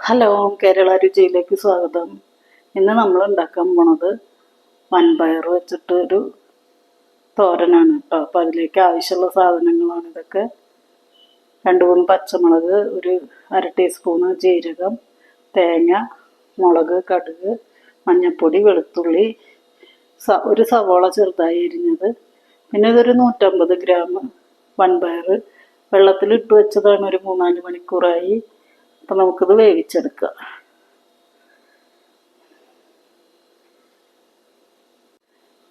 Hello Kerala രുചിയിലേക്ക് സ്വാഗതം. ഇന്ന് നമ്മൾ ഉണ്ടാക്കാൻ പോണത് വൻപയർ വെച്ചിട്ട് ഒരു തോരനാണ് കേട്ടോ. അപ്പം അതിലേക്ക് ആവശ്യമുള്ള സാധനങ്ങളാണ് ഇതൊക്കെ. രണ്ട് മൂന്ന് പച്ചമുളക് ഒരു അര ടീസ്പൂണ് ജീരകം തേങ്ങ മുളക് കടുക് മഞ്ഞൾപ്പൊടി വെളുത്തുള്ളി സ ഒരു സവോള ചെറുതായി അരിഞ്ഞത്. പിന്നെ ഇതൊരു നൂറ്റമ്പത് ഗ്രാം വൻപയർ. വെള്ളത്തിലിട്ട് വെച്ചതാണ് ഒരു മൂന്നാൽ മണിക്കൂറായി. അപ്പം നമുക്കിത് വേവിച്ചെടുക്കുക.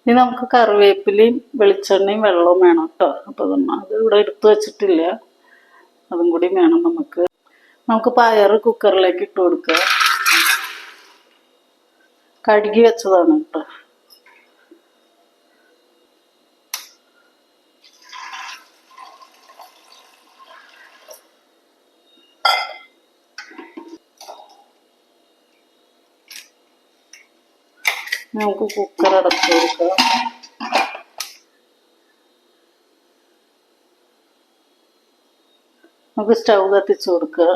ഇനി നമുക്ക് കറിവേപ്പിലയും വെളിച്ചെണ്ണയും വെള്ളവും വേണം കേട്ടോ അപ്പോൾ അത് ഇവിടെ എടുത്തു വച്ചിട്ടില്ല. അതും കൂടി വേണം നമുക്ക്. നമുക്ക് പയർ കുക്കറിലേക്ക് ഇട്ട് കൊടുക്കുക. കഴുകി വെച്ചതാണ് കേട്ടോ നമുക്ക് കുക്കർ അടച്ചു കൊടുക്കാം നമുക്ക് സ്റ്റൗ കത്തിച്ചു കൊടുക്കുക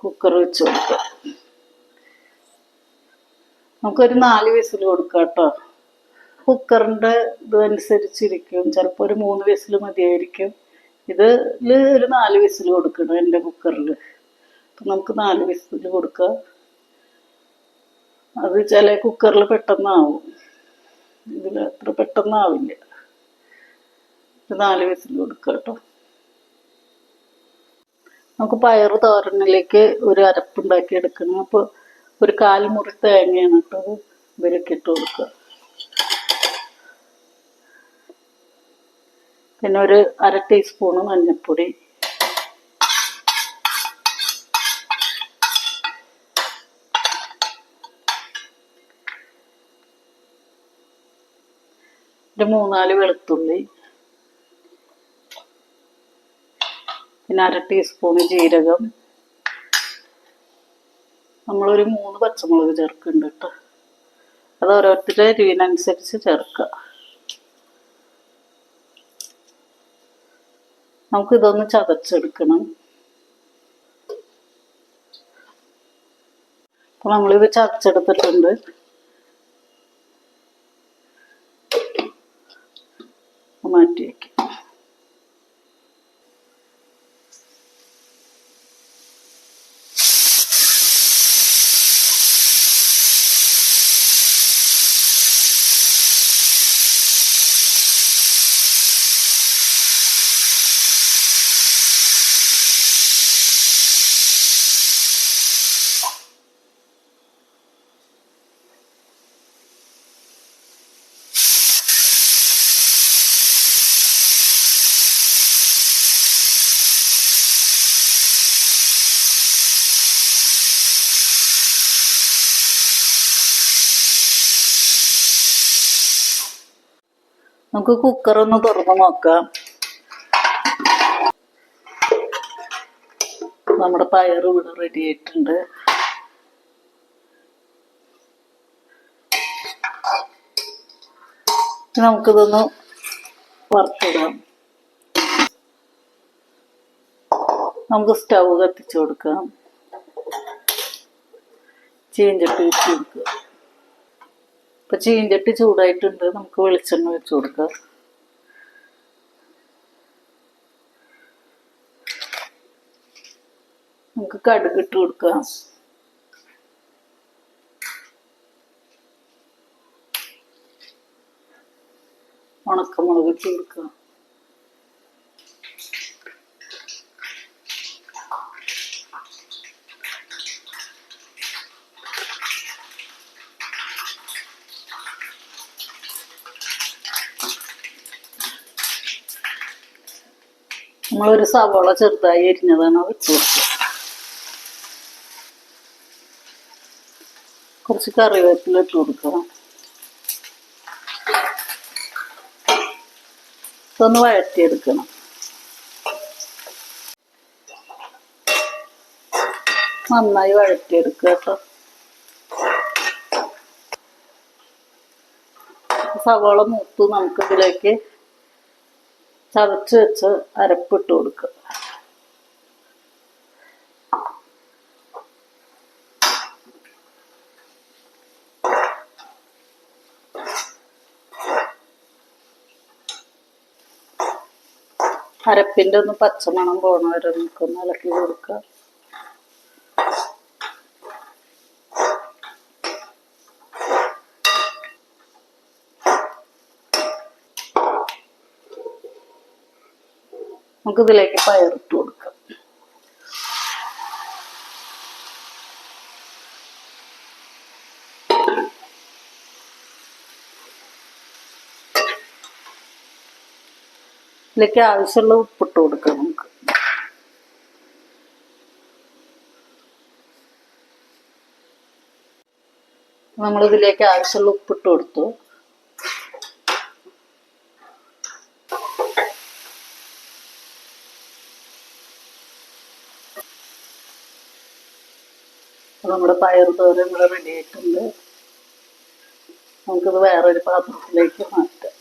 കുക്കർ വെച്ച് കൊടുക്കുക നമുക്കൊരു നാല് വിസിൽ കൊടുക്കാം കേട്ടോ കുക്കറിന്റെ ഇതനുസരിച്ചിരിക്കും. ചിലപ്പോൾ ഒരു മൂന്ന് വിസിൽ മതിയായിരിക്കും. ഇതിൽ ഒരു നാല് വിസിൽ കൊടുക്കണം എന്റെ കുക്കറിൽ നമുക്ക് നാല് വിസിൽ കൊടുക്കുക. അത് ചില കുക്കറിൽ പെട്ടെന്നാവും. ഇതിൽ അത്ര പെട്ടെന്നാവില്ല. നാല് വിസിൽ കൊടുക്കുക കേട്ടോ. നമുക്ക് പയർ തോരണിലേക്ക് ഒരു അരപ്പുണ്ടാക്കി എടുക്കണം. അപ്പോൾ ഒരു കാൽ മുറി തേങ്ങയാണ് കേട്ടോ അത് ഇവരൊക്കെ ഇട്ട് കൊടുക്കുക. പിന്നെ ഒരു അര ടീസ്പൂണ് മഞ്ഞൾപ്പൊടി. ഒരു മൂന്നാൽ വെളുത്തുള്ളി പിന്നെ അര ടീസ്പൂൺ ജീരകം. നമ്മളൊരു മൂന്ന് പച്ചമുളക് ചേർക്കുന്നുണ്ട് കേട്ടോ അത് ഓരോരുത്തരുടെ എരിവിനനുസരിച്ച് ചേർക്കുക നമുക്ക് ഇതൊന്ന് ചതച്ചെടുക്കണം. അപ്പൊ നമ്മളിത് ചതച്ചെടുത്തിട്ടുണ്ട്. നമുക്ക് കുക്കർ ഒന്ന് തുറന്ന് നോക്കാം. നമ്മുടെ പയർ ഇവിടെ റെഡി ആയിട്ടുണ്ട്. നമുക്കിതൊന്ന് വറുത്തിടാം. നമുക്ക് സ്റ്റൗ കത്തിച്ചു കൊടുക്കാം. ചീഞ്ചട്ടി വെച്ച് കൊടുക്കുക ഇപ്പൊ ചീഞ്ചട്ടി ചൂടായിട്ടുണ്ട്. നമുക്ക് വെളിച്ചെണ്ണ വെച്ച് കൊടുക്കാം. നമുക്ക് കടുക് ഇട്ട് കൊടുക്കാം. ഉണക്കമുളക് ഇട്ട് കൊടുക്കാം. നമ്മളൊരു സവോള ചെറുതായി എരിഞ്ഞതാണ് അത് കൊടുക്കുക. കുറച്ച് കറിവേപ്പില ഇട്ട് കൊടുക്കുക. ഇതൊന്ന് വഴറ്റിയെടുക്കണം. നന്നായി വഴറ്റിയെടുക്കുക കേട്ടോ. സവോള മൂത്ത് നമുക്കിതിലേക്ക് ചതച്ച് വെച്ച് അരപ്പിട്ട് കൊടുക്കുക. അരപ്പിന്റെ ഒന്ന് പച്ചമണം പോണവരെ വരെ നമുക്കൊന്ന് ഇളക്കി കൊടുക്കുക. നമുക്ക് ഇതിലേക്ക് പയറിട്ട് കൊടുക്കാം. ഇതിലേക്ക് ആവശ്യമുള്ള ഉപ്പിട്ട് കൊടുക്കാം നമുക്ക്. നമ്മളിതിലേക്ക് ആവശ്യമുള്ള ഉപ്പിട്ട് കൊടുത്തു. നമ്മുടെ പയർ തോരൻ ഇവിടെ റെഡി ആയിട്ടുണ്ട്. നമുക്കിത് വേറൊരു പാത്രത്തിലേക്ക് മാറ്റാം.